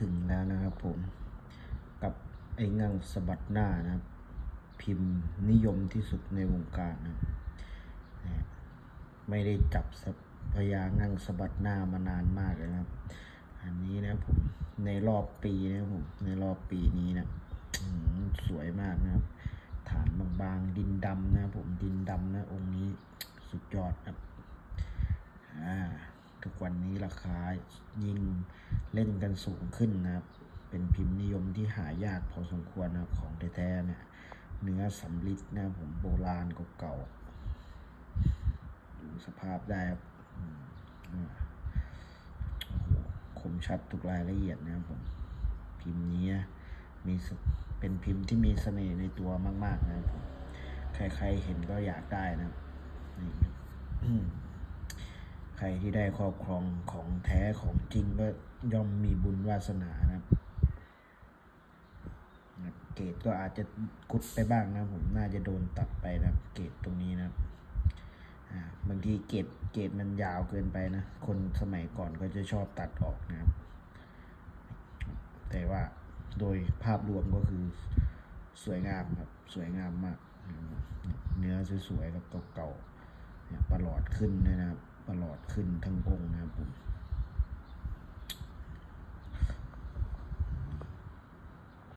ถึงแล้วนะครับผมกับไอ้งั่งสะบัดหน้านะครับ พิมพ์นิยมที่สุดในวงการนะครับนะไม่ได้จับพญางั่งสะบัดหน้ามานานมากเลยนะครับ อันนี้นะผมในรอบปีนะผมในรอบปีนี้นะสวยมากนะครับ ฐานบางๆดินดำนะครับผมดินดำนะองค์นี้สุดยอดครับ อ่า ทุกวันนี้ราคายิ่งเล่นกันสูงขึ้นนะครับ เป็นพิมพ์นิยมที่หายากพอสมควรนะของแท้ๆเนี่ยเนื้อสำลิดนะผมโบราณเก่าๆดูสภาพได้ครับโหคมชัดทุกรายละเอียดนะครับผม พิมพ์นี้มีเป็นพิมพ์ที่มีเสน่ห์ในตัวมาก ๆ นะครับผม ใคร ๆ เห็นก็อยากได้นะครับนี่ รับอืมใครที่ได้ครอบครองของแท้ของจริงก็ย่อมมีบุญวาสนานะครับเกรดก็อาจจะกุดไปบ้างนะผมน่าจะโดนตัดไปนะเกรดตรงนี้นะบางทีเกรดเกรดมันยาวเกินไปนะ คนสมัยก่อนก็จะชอบตัดออกนะครับ แต่ว่าโดยภาพรวมก็คือสวยงามครับ สวยงามมาก เนื้อสวยๆกับเก่าๆเนี่ยประหลอดขึ้นนะครับ ตลอดขึ้นทั้งองค์นะ